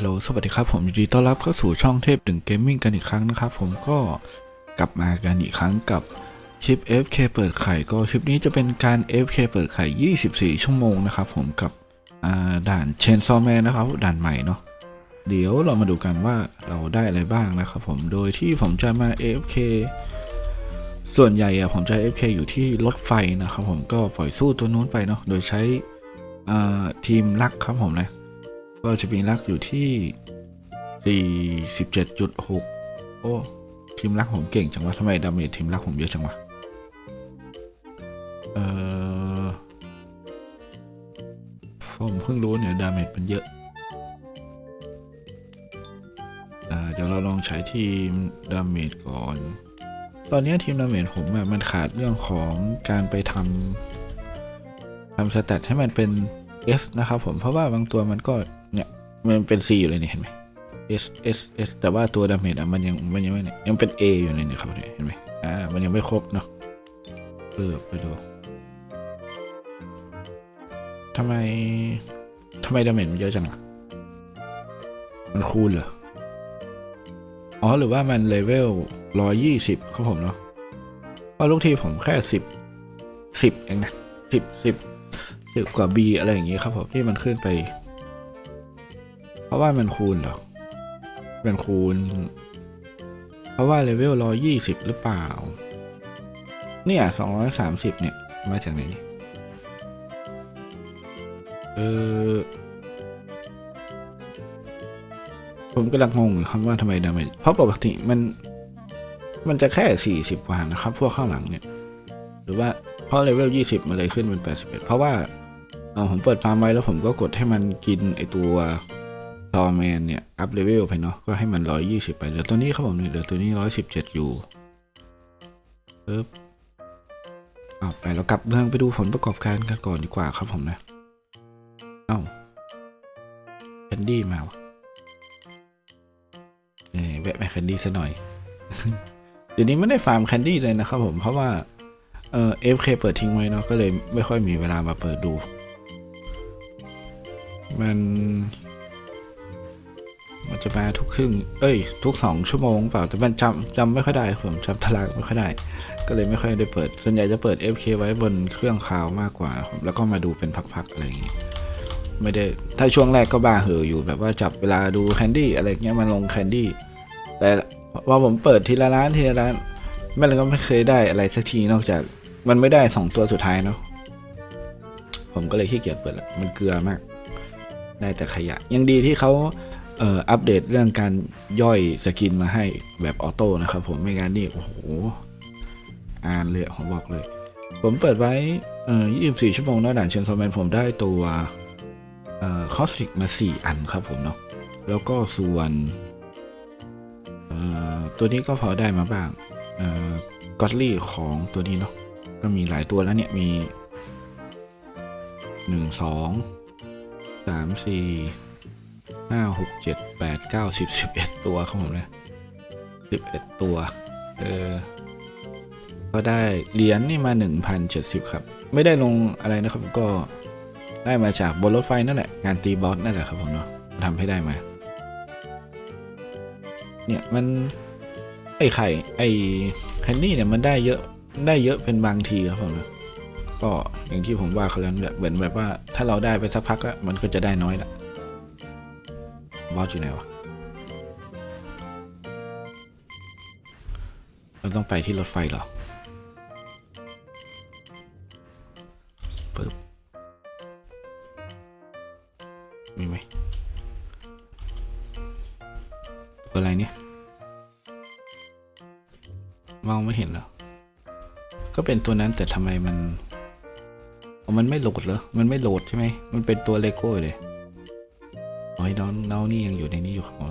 ฮัลโหลสวัสดีครับผมยินดีต้อนรับเข้าสู่ช่องเทพดึงเกมมิ่งกันอีกครั้งนะครับ ผมก็กลับมากันอีกครั้งกับคลิป FK เปิดไข่ก็คลิปนี้จะเป็นการ FK เปิดไข่ 24 ชั่วโมงนะครับ ผมกับด่านเชนซอแมนนะครับด่านใหม่เนาะเดี๋ยวเรามาดูกันว่าเราได้อะไรบ้างนะครับ ผมโดยที่ผมจะมา FK ส่วนใหญ่อะผมจะ FK อยู่ที่รถไฟนะครับ ผมก็ปล่อยสู้ตัวนู้นไปเนาะโดยใช้ทีมลักครับผมนะ ก็จะมีลักอยู่ที่ 47.6 โอ้ ทีมลักผมเก่งจังวะทำไมดาเมจทีมลักผมเยอะจังวะ เออผมเพิ่งรู้เนี่ย ดาเมจมันเยอะเดี๋ยวเราลองใช้ทีมดาเมจก่อน ตอนนี้ทีมดาเมจผมมันขาดเรื่องของการไปทำทำสแตทให้มันเป็น S นะครับผมเพราะว่าบางตัวมันก็เมันเป็น C อยู่เลยนี่เห็นไหม S S S แต่ว่าตัวดาเมจอะมันยังมันยังไม่เนี่ยยังเป็น A อยู่เลยเนี่ยครับเนี่ยเห็นไหมอ่ามันยังไม่ครบเนาะเออไปดูทำไมทำไมดาเมจมันเยอะจังอะมันคูณเหรออ๋อหรือว่ามันเลเวลร้อยยี่สิบครับผมเนาะเพราะลูกทีผมแค่สิบสิบเองนะสิบสิบสิบกว่า B อะไรอย่างงี้ครับผมที่มันขึ้นไป เพราะว่ามันคูณเหรอมันคูณ เพราะว่าเลเวลร้อยี่สิบหรือเปล่า เนี่ยสองร้อยสามสิบเนี่ย มาจากไหนเออผมกำลังงงครับว่าทำไมดาเมจเพราะปกติมัน มันจะแค่สี่สิบกว่านะครับ พวกข้างหลังเนี่ย หรือว่าเพราะเลเวล 20 มันเลยขึ้นเป็น 81 เพราะว่า ผมเปิดฟาร์มไว้แล้วผมก็กดให้มันกินไอตัว ทอแมนเนี่ย อัพเลเวลไปเนาะก็ให้มัน 120 ไปเหลือตัวนี้ครับผมเหลือตัวนี้ 117 อยู่ปึ๊บเอาไปแล้วกลับเมืองไปดูผลประกอบการกันก่อนดีกว่าครับผมนะ เอ้าแคนดี้มาวะเอ้ยแวะไปแคนดี้ซะหน่อย เดี๋ยวนี้ไม่ได้ฟาร์มแคนดี้เลยนะครับผมเพราะว่าเออ FK เปิดทิ้งไว้เนาะก็เลยไม่ค่อยมีเวลามาเปิดดู มัน มันจะมาทุกครึ่ง เอ้ย ทุกสองชั่วโมงเปล่าแต่มันจำจำไม่ค่อยได้ผมจำตารางไม่ค่อยได้ ก็เลยไม่ค่อยได้เปิด ส่วนใหญ่จะเปิด FK ไว้บนเครื่องคาวมากกว่า แล้วก็มาดูเป็นพักๆอะไรอย่างงี้ไม่ได้ ถ้าช่วงแรกก็บ้าเหออยู่แบบว่าจับเวลาดูแคนดี้อะไรเงี้ยมันลงแคนดี้แต่พอผมเปิดทีละร้านทีละร้านแม่เราก็ไม่เคยได้อะไรสักทีนอกจากมันไม่ได้สองตัวสุดท้ายเนาะผมก็เลยขี้เกียจเปิดละมันเกลือมาก ได้แต่ขยะ ยังดีที่เขา อัปเดตเรื่องการย่อยสกินมาให้แบบออโต้นะครับผมไม่งั้นนี่โอ้โหอ่านเลยผมบอกเลย ผมเปิดไว้เอ่อ24 ชั่วโมงแล้วด่านเชนโซแมนผมได้ตัวเอ่อคอสฟิกมา 4 อันครับผมเนาะแล้วก็ส่วนเอ่อตัวนี้ก็พอได้มาบ้างเอ่อกอตลี่ของตัวนี้เนาะก็มีหลายตัวแล้วเนี่ยมีหนึ่งสองสามสี่ ห้าหกเจ็ดแปดเก้าสิบสิบเอ็ดตัวครับผมเนี่ยสิบเอ็ดตัว เออ ก็ได้เหรียญนี่มาหนึ่งพันเจ็ดสิบครับ ไม่ได้ลงอะไรนะครับก็ได้มาจากบนรถไฟนั่นแหละ งานตีบอสนั่นแหละครับผมเนาะทำให้ได้มา เนี่ยมัน ไอไข่ไอแคนดี้เนี่ยมันได้เยอะได้เยอะเป็นบางทีครับผมนะก็อย่างที่ผมว่าเขาแล้วแบบเหมือนแบบว่า ถ้าเราได้ไปสักพักอะมันก็จะได้น้อยละ บอสอยู่ไหนวะเราต้องไปที่รถไฟเหรอปึ๊บมีไหมตัวอะไรเนี่ยมองไม่เห็นเหรอ ก็เป็นตัวนั้นแต่ทำไมมันอ๋อมันไม่โหลดเหรอ มันไม่โหลดใช่ไหม มันเป็นตัวเลโก้เลย อ๋อน้องน้องนี่ยังอยู่ในนี้อยู่ของ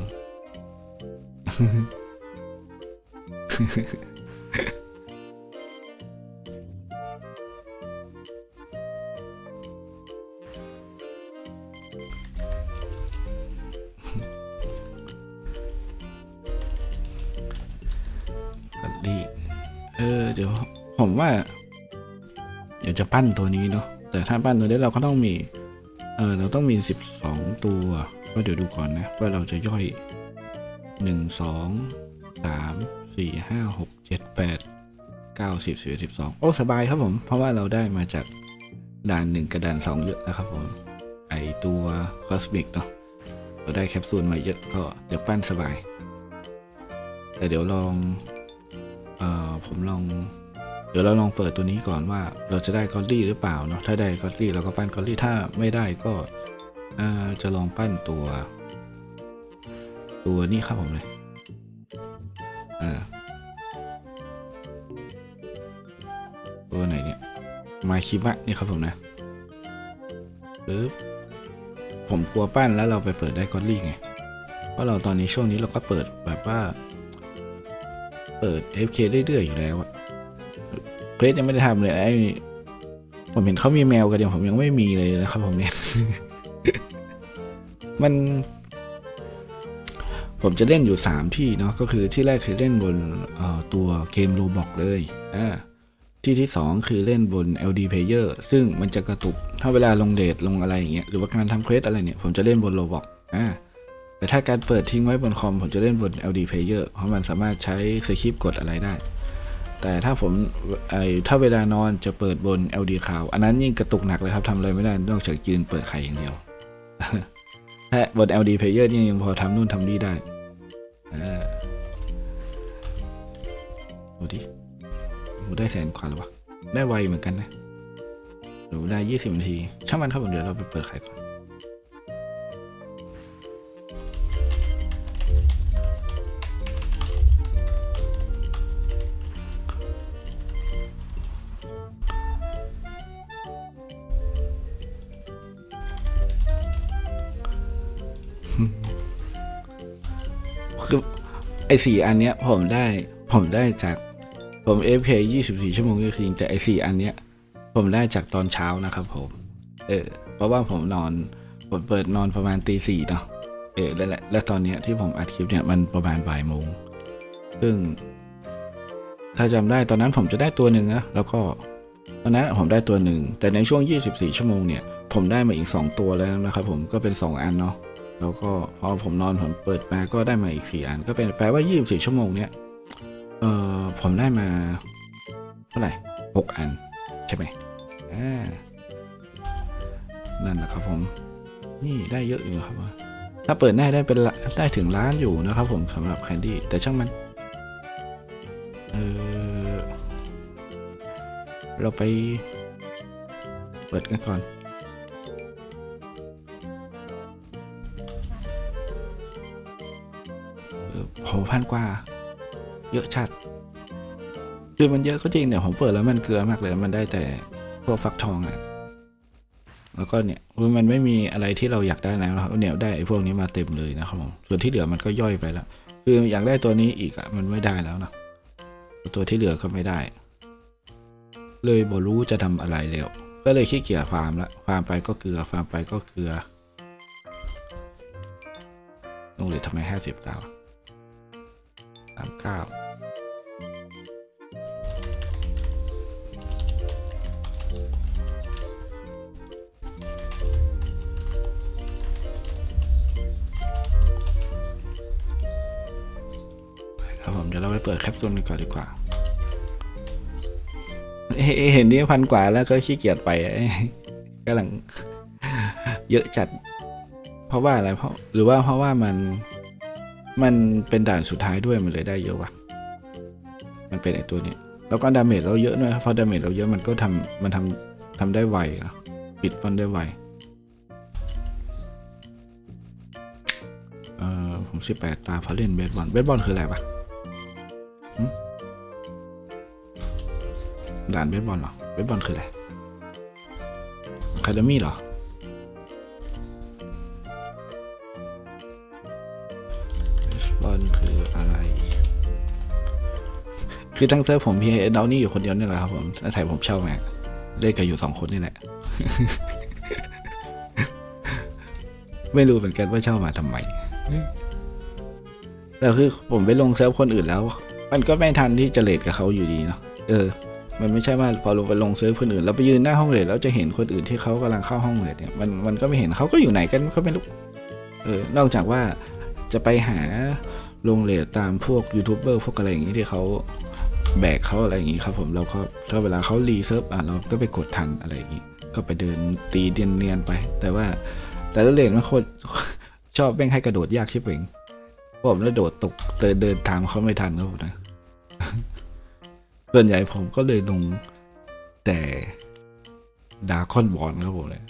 กัลลี่เออ เดี๋ยว ผมว่า เดี๋ยวจะปั้นตัวนี้เนาะแต่ถ้าปั้นตัวนี้เราก็ต้องมี อเราต้องมี 12 ตัวก็เดี๋ยวดูก่อนนะ ว่าเราจะย่อย 1 2 3 4 5 6 7 8 9 10 11 12 โอ้ สบายครับผม เพราะว่าเราได้มาจากด่าน 1กับด่าน 2 เยอะนะครับผม ไอตัวคอสมิกเนาะเราได้แคปซูลมาเยอะก็เดี๋ยวปั้นสบาย แต่เดี๋ยวลอง เอ่อ ผมลอง ดี๋ยวเราลองเปิดตัวนี้ก่อนว่าเราจะได้กอลี่หรือเปล่าเนาะถ้าได้กอลี่เราก็ปั้นกอลี่ถ้าไม่ได้ก็จะลองปั้นตัว ตัวนี้ครับผมเลยอ่าตัวไหนเนี่ยมาคิวะนี่ครับผมนะปึ๊บผมกลัวปั้นแล้วเราไปเปิดได้กอลลี่ไงเพราะเราตอนนี้ช่วงนี้เราก็เปิดแบบว่า เปิด FK เรื่อยๆอยู่แล้วอะ เควสยังไม่ได้ทำเลยไอ้ผมเห็นเขามีแมวกันเดียวผมยังไม่มีเลยนะครับผมเนี่ยมัน ผมจะเล่นอยู่ 3 ที่เนาะก็คือที่แรกคือเล่นบนตัวเกมโลบอกเลยอ่าที่ที่ 2 คือเล่นบน LD Player ซึ่งมันจะกระตุกถ้าเวลาลงเดทลงอะไรอย่างเงี้ยหรือว่าการทำเควสอะไรเนี่ย ผมจะเล่นบนโลบอกอ่าแต่ถ้าการเปิดทิ้งไว้บนคอม ผมจะเล่นบน LD Player เพราะมันสามารถใช้สคริปต์กดอะไรได้ แต่ถ้าผมไอถ้าเวลานอนจะเปิดบน LD Cloud อันนั้นยิ่งกระตุกหนักเลยครับทำอะไรไม่ได้นอกจากยืนเปิดไข่อย่างเดียวถ้าบน LD Player นี่ยังพอทำนู่นทำนี่ได้อ่าดูดิโหได้แสนกว่าแล้ววะได้ไวเหมือนกันนะหนูได้ 20นาที ช่างมันครับผมเดี๋ยวเราไปเปิดไข่ก่อน สี่อันเนี้ยผมได้ผมได้จากผม FK 24 ชั่วโมงก็จริงแต่ไอ้สี่อันเนี้ยผมได้จากตอนเช้านะครับผมเออเพราะว่าผมนอนผมเปิดนอนประมาณตีสี่เนาะเออแล้วแหละและตอนเนี้ยที่ผมอัดคลิปเนี่ยมันประมาณบ่ายโมงซึ่ง ถ้าจำได้ตอนนั้นผมจะได้ตัวหนึ่งนะแล้วก็ตอนนั้นผมได้ตัวหนึ่งแต่ในช่วง 24 ชั่วโมงเนี่ยผมได้มาอีก 2 ตัวแล้วนะครับผมก็เป็น 2 อันเนาะ แล้วก็พอผมนอนผมเปิดมาก็ได้มาอีกสี่อัน ก็เป็นแปลว่า 24 ชั่วโมงเนี้ยเอ่อผมได้มาเท่าไหร่หกอัน ใช่ไหมอ่านั่นแหละครับผม นี่ได้เยอะอยู่ครับถ้าเปิดได้ได้เป็นได้ถึงล้านอยู่นะครับ ผมสำหรับแคนดี้แต่ช่างมันเออเราไปเปิดกันก่อน พันกว่า เยอะชัด คือมันเยอะก็จริงแต่ผมเปิดแล้วมันเกลือมากเลย มันได้แต่พวกฟักทองอะ่ะ แล้วก็เนี่ยคือมันไม่มีอะไรที่เราอยากได้แล้วนะครับเนี่ยได้ไอ้พวกนี้มาเต็มเลยนะครับผมส่วนที่เหลือมันก็ย่อยไปแล้ว คืออยากได้ตัวนี้อีกอะ่ะมันไม่ได้แล้วนะตัวที่เหลือก็ไม่ได้ เลยบอรู้จะทำอะไรแล้วก็เลยขี้เกียจฟาร์มละฟาร์มไปก็เกลือฟาร์มไปก็เกลือลงเหลือทำไมห้าสิบตาว สามเก้าครับผมเดี๋ยวเราไปเปิดแคปซูลกันก่อนดีกว่าเเห็นนี่พันกว่าแล้วก็ขี้เกียจไปกำลังเยอะจัด เพราะว่าอะไรเพราะหรือว่าเพราะว่ามัน มันเป็นด่านสุดท้ายด้วยมันเลยได้เยอะว่ะ มันเป็นไอตัวนี้แล้วก็ดาเมจเราเยอะด้วยครับพอดาเมจเราเยอะมันก็ทำมันทำทำได้ไวนะปิดมันได้ไวเอ่อผมสิบแปดตาพระเล่นเบสบอลเบสบอลคืออะไรปะด่านเบสบอลเหรอเบสบอลคืออะไรคาเดมี่เหรอ คือทั้งเซิร์ฟผมพีเอดาวนี่อยู่คนเดียวนี่แหละครับผมแล้วถ่ายผมเช่ามาเล่นกันอยู่สองคนนี่แหละ ไม่รู้เหมือนกันว่าเช่ามาทำไม แต่คือผมไปลงเซิร์ฟคนอื่นแล้ว มันก็ไม่ทันที่จะเลทกับเขาอยู่ดีเนาะ เออ มันไม่ใช่ว่าพอลงไปลงเซิร์ฟคนอื่น แล้วไปยืนหน้าห้องเลทแล้วจะเห็นคนอื่นที่เขากำลังเข้าห้องเลทเนี่ย มันมันก็ไม่เห็นเขาก็อยู่ไหนกันก็ไม่รู้ เออ นอกจากว่าจะไปหาลงเลทตามพวกยูทูบเบอร์พวกอะไรอย่างนี้ที่เขา แบกเขาอะไรอย่างนี้ครับผมเราก็ถ้าเวลาเขารีเซิร์ฟอะเราก็ไปกดทันอะไรอย่างนี้ ก็ไปเดินตีเนียนๆไป แต่ว่าแต่ละเลนมันโคตรชอบแบ่งให้กระโดดยากชิบเองผมแล้วโดดตกเดินเดินตามเขาไม่ทันครับผมนะส่วนใหญ่ผมก็เลยลงแต่ดาคอนบอลครับผมเลย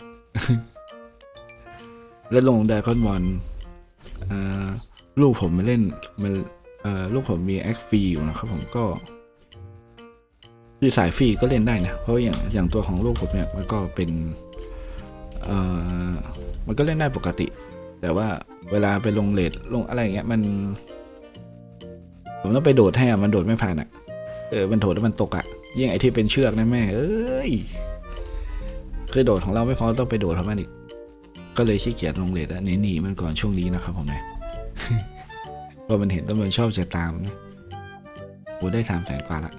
แล้วลงดาคอนบอลลูกผมมาเล่นมันลูกผมมีแอคฟรีอยู่นะครับผมก็ คือสายฟรีก็เล่นได้นะ เพราะอย่างอย่างตัวของลูกผมเนี่ยมันก็เป็นเอ่อมันก็เล่นได้ปกติ แต่ว่าเวลาไปลงเลทลงอะไรเงี้ยมัน ผมต้องไปโดดให้อะมันโดดไม่ผ่านอะเออมันโดดแล้วมันตกอะยิ่งไอที่เป็นเชือกนะแม่เอ้ยคือโดดของเราไม่พอต้องไปโดดของมันอีกก็เลยขี้เกียจลงเลทอะหนีหนีมันก่อนช่วงนี้นะครับผมเนี่ยเพราะมันเห็นต้องมันชอบจะตามนะโอ้ได้สามแสนกว่าละ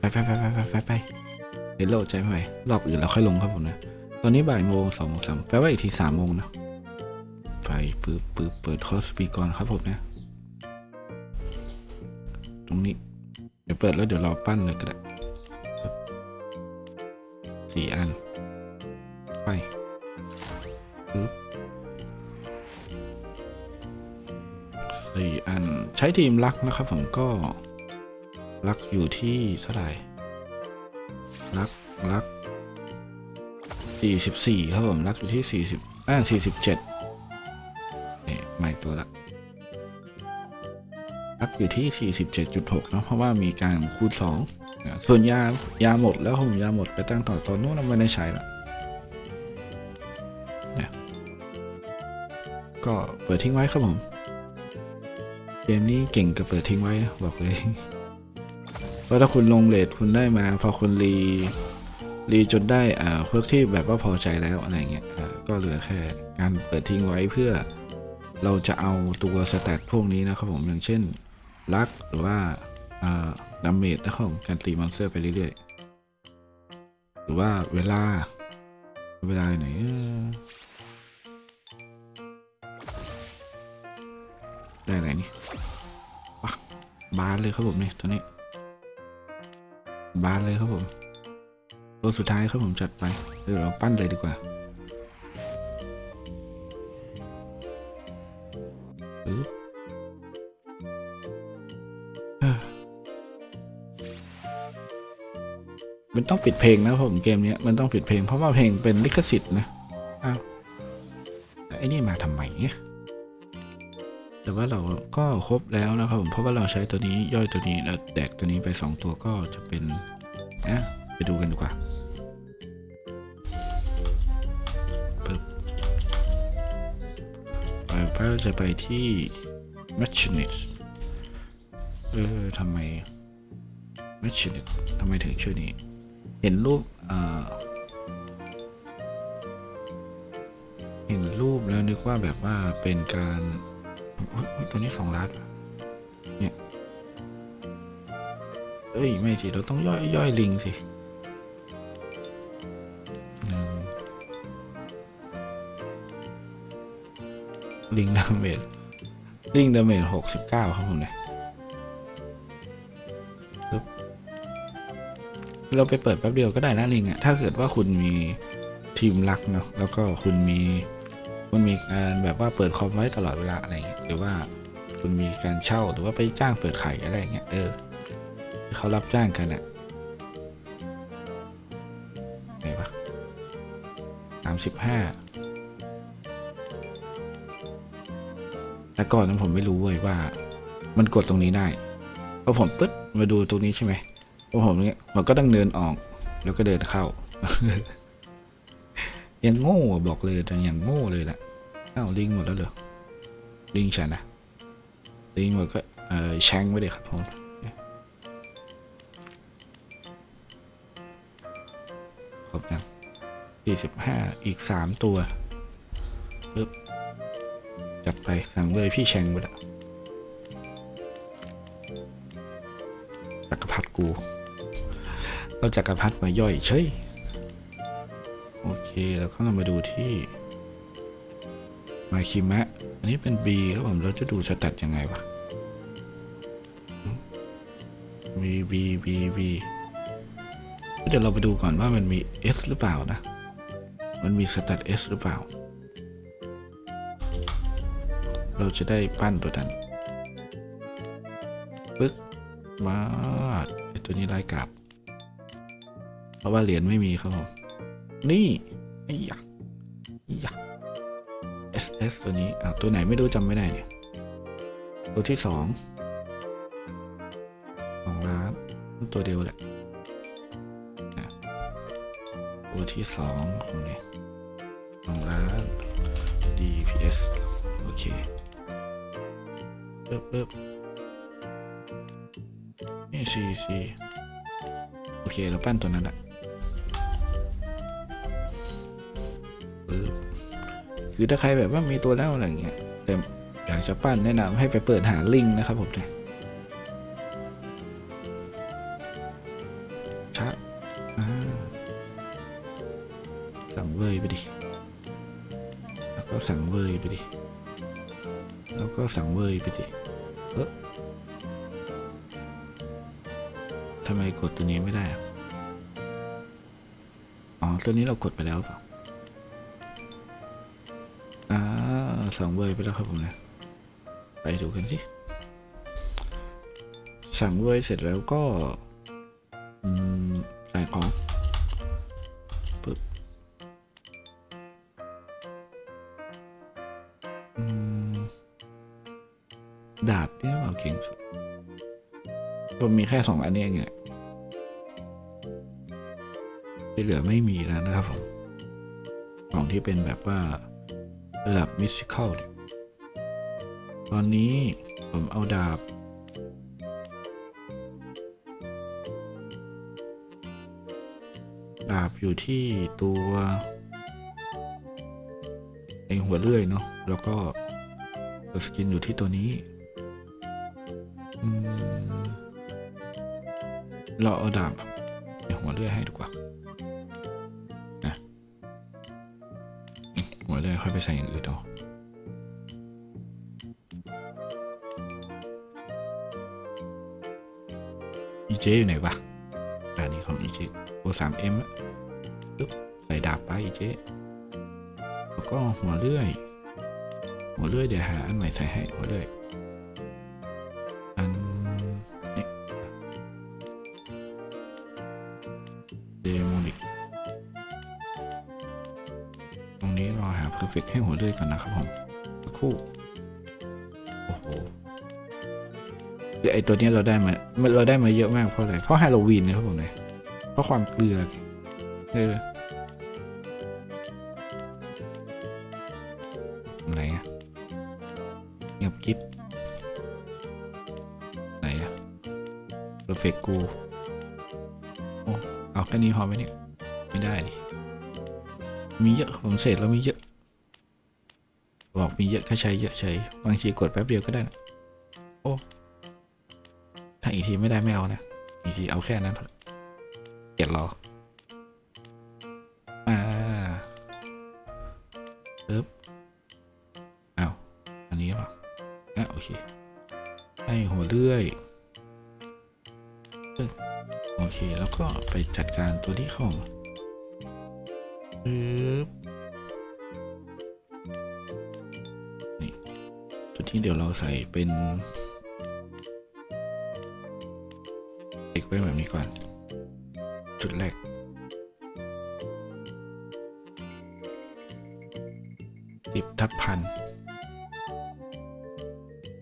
ไปไปไปไปไปไปไปเห็นโลดใจไม่ไหวรอบอื่นเราค่อยลงครับผมนะ ตอนนี้บ่ายโมงสองโมงสามแปลว่าอีกทีสามโมงนะไปปึ๊บปึ๊บเปิดคอสปีก่อนครับผมนะ ตรงนี้ เดี๋ยวเปิดแล้วเดี๋ยวเราปั้นเลยก็ได้สี่อัน ไปปึ๊บสี่อัน ใช้ทีมลักนะครับผมก็ ลักอยู่ที่เท่าไหร่ ลักลักสี่สิบสี่ครับผมรักอยู่ที่สี่สิบอ่าสี่สิบเจ็ดเนี่ยใหม่ตัวละรักอยู่ที่สี่สิบเจ็ดจุดหกนะเพราะว่ามีการคูณสองส่วนยายาหมดแล้วผมยาหมดไปตั้งต่อตอนนู้นไม่ได้ใช้ละเนี่ยก็เปิดทิ้งไว้ครับผม เกมนี้เก่งกับเปิดทิ้งไว้นะบอกเลย เพราะถ้าคุณลงเลทคุณได้มา พอคุณรีรีจนได้อ่าเพิกที่แบบว่าพอใจแล้วอะไรเงี้ยอ่าก็เหลือแค่การเปิดทิ้งไว้เพื่อเราจะเอาตัวสแตทพวกนี้นะครับผมอย่างเช่นลักหรือว่าอ่าดาเมจนะครับผมการตีมอนสเตอร์ไปเรื่อยๆ หรือว่าเวลา เวลาไหนอ่อได้ไหนนี่ปักบานเลยครับผมนี่ตัวนี้ บานเลยครับผมตัวสุดท้ายครับผมจัดไปเดี๋ยวเราปั้นเลยดีกว่ามันต้องปิดเพลงนะผมเกมนี้มันต้องปิดเพลงเพราะว่าเพลงเป็นลิขสิทธิ์นะ ก็ครบแล้วนะครับผมเพราะว่าเราใช้ตัวนี้ย่อยตัวนี้แล้วแดกตัวนี้ไปสองตัวก็จะเป็นนะไปดูกันดีกว่าไปไฟล์จะไปที่ Machinist เออทำไม Machinist ทำไมถึงชื่อนี้ เห็นรูปอ่าเห็นรูปแล้วนึกว่าแบบว่าเป็นการ ตัวนี้สองล้านเนี่ยเอ้ย ไม่สิ เราต้องย่อยย่อยลิงสิลิงดาเมจลิงดาเมจหกสิบเก้าครับผมเนี่ยเราไปเปิดแป๊บเดียวก็ได้นะลิงอะถ้าเกิดว่าคุณมีทีมรักเนาะแล้วก็คุณมี คุณมีการแบบว่าเปิดคอมไว้ตลอดเวลาอะไรเงี้ยหรือว่าคุณมีการเช่าหรือว่าไปจ้างเปิดไข่อะไรเงี้ยเออเขารับจ้างกันอะไหนวะสามสิบห้าแต่ก่อนนั้นผมไม่รู้เว้ยว่า มันกดตรงนี้ได้พอผมปึ๊ดมาดูตรงนี้ใช่ไหมพอผมเนี้ยผมก็ต้องเดินออก แล้วก็เดินเข้า ยังโง่บอกเลยแต่ยังโง่เลยแหละอ้าวลิงหมดแล้วเหรอลิงฉันนะลิงหมดก็เออแชงไว้เลยครับผมครบยังสี่สิบห้าอีกสามตัวปึ๊บจัดไปสั่งเลยพี่แชงไปละจักรพรรดิกู เอาจักรพรรดิมาย่อยเฉย เคแล้วก็เรามาดูที่มาคิมะอันนี้เป็น B ครับผมเราจะดูสแตทยังไงวะ V V V V เดี๋ยวเราไปดูก่อนว่ามันมี S หรือเปล่านะ มันมีสแตท S หรือเปล่า เราจะได้ปั้นตัวนั้นปึ๊กมาตัวนี้ไร้กาบเพราะว่าเหรียญไม่มีครับผมนี่ อ้ยักษ์ไอ้ยักษ์ S S ตัวนี้อ่าตัวไหนไม่รู้จำไม่ได้เนี่ย ตัวที่สองสองล้านตัวเดียวแหละตัวที่สองของนี้สองล้าน DPS โอเคปึ๊บปึ๊บนี่ซีซีโอเค เราปั้นตัวนั้นแหละ คือถ้าใครแบบว่ามีตัวแล้วอะไรเงี้ยแต่อยากจะปั้นแนะนำให้ไปเปิดหาลิงนะครับผมเนี่ยชัดอ่าสั่งเวยไปดิ แล้วก็สั่งเวยไปดิ แล้วก็สั่งเวยไปดิ เออทำไมกดตัวนี้ไม่ได้อ๋อ ตัวนี้เรากดไปแล้วเปล่า สั่งเวยไปแล้วครับผมนะ ไปดูกันสิสั่งเวยเสร็จแล้วก็ใส่ของปึ๊บดาบนี่ว่าเก่งสุดผมมีแค่สองอันนี้เองที่เหลือไม่มีแล้วนะครับผมของที่เป็นแบบว่า ระดับมิสซิคลเนี่ยตอนนี้ผมเอาดาบ ดาบอยู่ที่ตัวไอหัวเลื่อยเนาะแล้วก็ตัวสกินอยู่ที่ตัวนี้เราเอาดาบไอหัวเลื่อยให้ดีกว่า ค่อยไปใส่อย่างอื่นเอาอีเจอยู่ไหนวะอันนี้ของอีเจโอสามเอ็มปึ๊บใส่ดาบไปอีเจแล้วก็หัวเลื่อย หัวเลื่อยเดี๋ยวหาอันใหม่ใส่ให้หัวเลื่อย ให้หัวเลื่อยก่อนนะครับผมสักครู่โอ้โหไอตัวเนี้ยเราได้มาเราได้มาเยอะมากเพราะอะไรเพราะฮาโลวีนนะครับผมเลยเพราะความเกลือเออไหนอะเงียบกิ๊บไหนอะเพอร์เฟกกูโอ้เอาแค่นี้พอไหมเนี่ย ไม่ได้ดิมีเยอะผมเสร็จแล้วมีเยอะ บอกมีเยอะก็ใช้เยอะใช้บางทีกดแป๊บเดียวก็ได้นะโอ้ถ้าอีกทีไม่ได้ไม่เอานะ อีกทีเอาแค่นั้นเกียดรออ่าปึ๊บอ้าอันนี้เปล่าอะโอเคให้หัวเลื่อยโอเคแล้วก็ไปจัดการตัวที่ข้ามาปึ๊บ ที่เดี๋ยวเราใส่เป็นติ๊กไว้แบบนี้ก่อน จุดแรกสิบทับพัน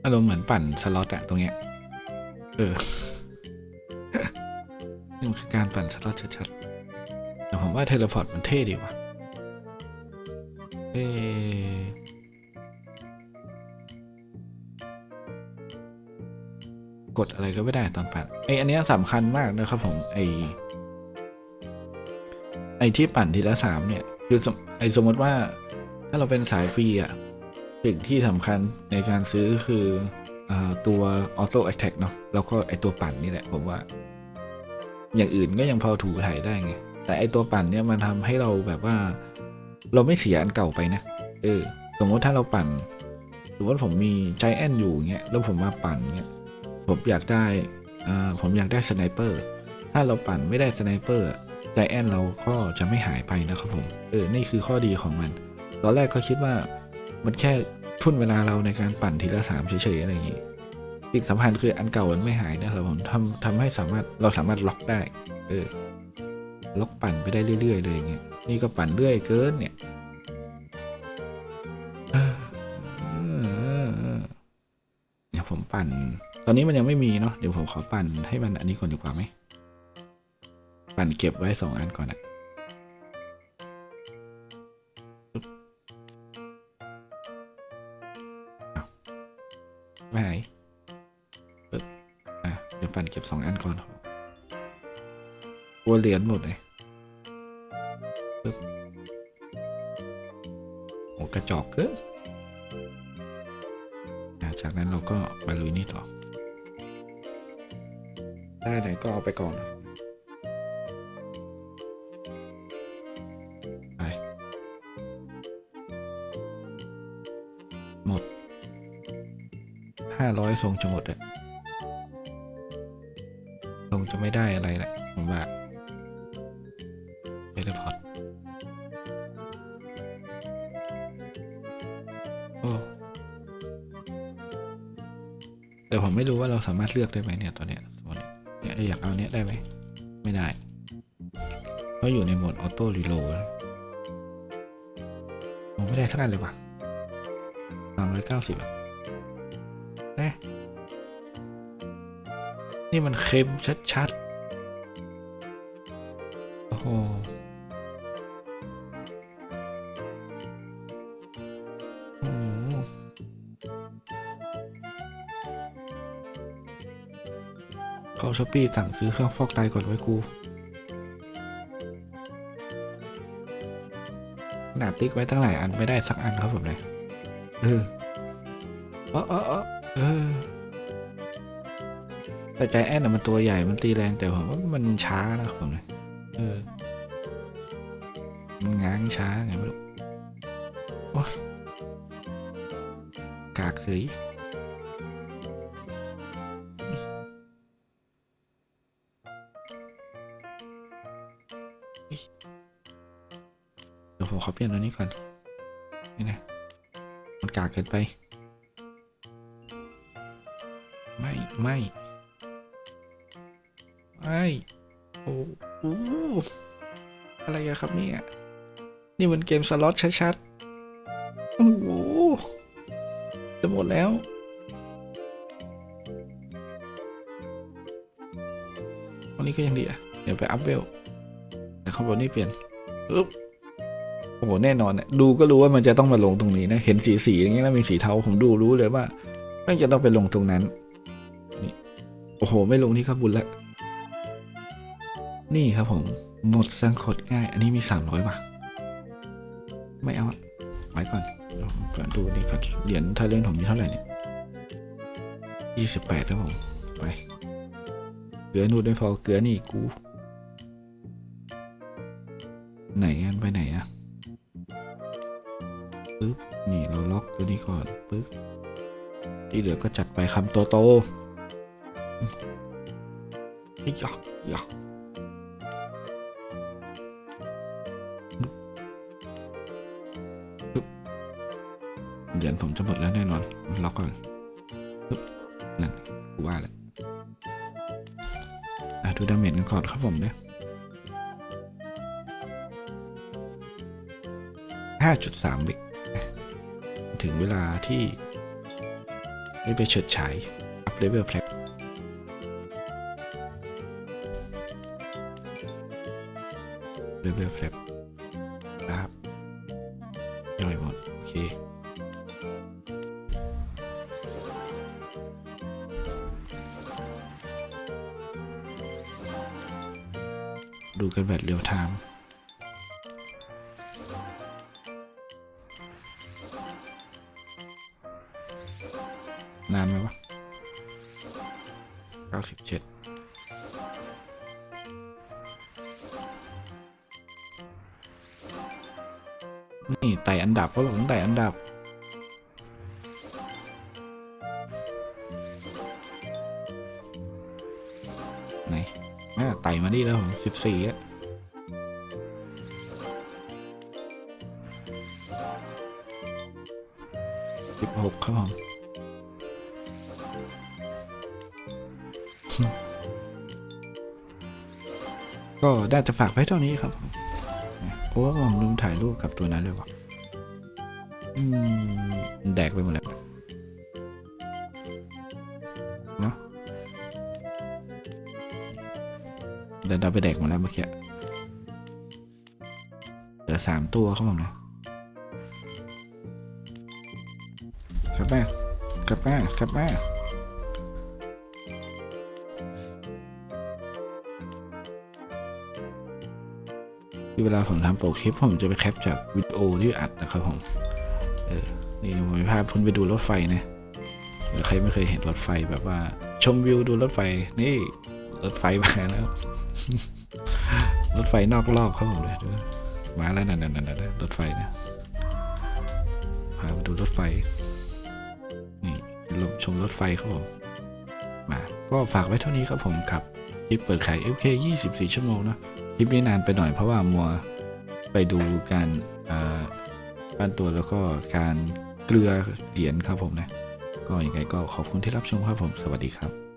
อารมณ์เหมือนปั่นสล็อตอะตรงเนี้ย เออ นี่มันคือการปั่นสล็อตชัดๆแต่ผมว่าเทเลพอร์ตมันเท่ดีว่ะ กดอะไรก็ไม่ได้ตอนปั่นไออันเนี้ยสำคัญมากนะครับผมไอไอที่ปั่นทีละสามเนี่ย คือสมไอสมมติว่าถ้าเราเป็นสายฟรีอะสิ่งที่สำคัญในการซื้อคืออตัวออโต้แอ t แทกเนาะแล้วก็ไอตัวปั่นนี่แหละผมว่า อย่างอื่นก็ยังพอถูถ่ายได้ไง แต่ไอตัวปั่นเนี่ยมันทำให้เราแบบว่า เราไม่เสียอันเก่าไปนะเออสมมติถ้าเราปั่น สมมติผมมีใจแอนอยู่เงี้ยแล้วผมมาปั่นเงี้ย ผมอยากได้ผมอยากได้สไนเปอร์ถ้าเราปั่นไม่ได้สไนเปอร์ใจแอนเราก็จะไม่หายไปนะครับผมเออนี่คือข้อดีของมัน ตอนแรกก็คิดว่ามันแค่ทุนเวลาเราในการปั่นทีละสามเฉยๆอะไรอย่างงี้สิ่งสำคัญคืออันเก่ามันไม่หายนะครับผมทำทำให้สามารถเราสามารถล็อกได้เออล็อกปั่นไปได้เรื่อยๆเลยอย่างเงี้ยนี่ก็ปั่นเรื่อยเกินเนี่ยเออเดี๋ยวผมปั่น อนนี้มันยังไม่มีเนาะเดี๋ยวผมขอปั่นให้มันอันนี้ก่อนดีกว่าไหมปั่นเก็บไว้สองอันก่อนอะปึ๊บอ้าวไม่หายปึ๊บอะเดี๋ยวปั่นเก็บสองอันก่อนครับกลัวเหรียญหมดเลยปึ๊บโอ้กระจอกเกินอะจากนั้นเราก็มาลุยนี่ต่อ ได้ไหนก็เอาไปก่อนไปหมดห้าร้อยทรงจะหมดอะทรงจะไม่ได้อะไรแหละผมว่าเทเลพอร์ตโอ้แต่ผมไม่รู้ว่าเราสามารถเลือกได้ไหมเนี่ยตัวเนี้ยตัวเนี้ย อยากเอาเนี้ยได้ไหม ไม่ได้ เพราะอยู่ในโหมดออโต้รีโหลดผมไม่ได้สักอันเลยว่ะสามร้อยเก้าสิบอะนี่มันเค็มชัดๆ ช้อปปี้สั่งซื้อเครื่องฟอกไตก่อนไว้กูขนาติ๊กไว้ตั้งหลายอันไม่ได้สักอันครับผมเลยเออเออเออเออแต่ใจแอนน่ะมันตัวใหญ่มันตีแรงแต่ผมว่ามันช้านะครับผมเลยเออมันง้างช้าไงไม่รู้โอ๊ยกากเลย ผมขอเปลี่ยนตัวนี้ก่อน นี่นะ มันกากเกินไป ไม่ ไม่ ไม่ โอ้โหอะไรอะครับเนี่ย นี่มันเกมสล็อตชัดๆ โอ้โห จะหมดแล้ววันนี้ก็ยังดีอะ เดี๋ยวไปอัพเวลแต่ข้างบนนี่เปลี่ยนอึ๊บ โอ้โหแน่นอนอะดูก็รู้ว่ามันจะต้องมาลงตรงนี้นะ เห็นสีสีอย่างเงี้ยแล้วมีสีเทาผมดูรู้เลยว่ามันจะต้องไปลงตรงนั้นนี่โอ้โห ไม่ลงที่ข้าบนแล้วนี่ครับผม หมดสังคดง่าย อันนี้มีสามร้อยว่ะไม่เอาอะไว้ก่อนผมก่อนดูนี่ก่อนเหรียญไทยเล่นผมมีเท่าไหร่เนี่ยยี่สิบแปดครับผม ไป เกลือนูดไม่พอเกลือนี่กู ก็จัดไปคำโตโตยอกยอกเหรียญผมจะหมดแล้วแน่นอน ล็อกก่อนนั่นกูว่าแหละอะดูดาเมจกันก่อนครับผมเนี่ยห้าจุดสามวิกถึงเวลาที่ ให้ไปเฉิดฉาย อัพเลเวลแพลกเลเวลแพลก ไหนแม่ไต่มาดีแล้วผมสิบสี่อะสิบหกครับผมก็ได้จะฝากไว้เท่านี้ครับผมโอ้ผมลืมถ่ายรูปกับตัวนั้นเลยว่ะแดกไปหมดแล้ว ดี๋ยวเราไปแดกหมดแล้วเมื่อกี้เหลือสามตัวครับผมนะกลับมากลับมากลับมาที่เวลาผมทำโปรคลิปผมจะไปแคปจากวิดีโอที่อัดนะครับผม เออ นี่ผมมีภาพคุณไปดูรถไฟนะเออใครไม่เคยเห็นรถไฟแบบว่า ชมวิวดูรถไฟ นี่รถไฟมาแล้ว รถไฟนอกรอบครับผมเลยดูมาแล้วนั่นนั่นนั่นนนรถไฟนะพาไปดูรถไฟ นี่ชมรถไฟครับผม มา ก็ฝากไว้เท่านี้ครับผมครับคลิปเปิดขาย FK 24 ชั่วโมงนะคลิปนี้นานไปหน่อยเพราะว่ามัวไปดูการอ่าปั้นตัวแล้วก็การเกลือเหรียญครับผมนะ ก็ยังไงก็ขอบคุณที่รับชมครับผม สวัสดีครับ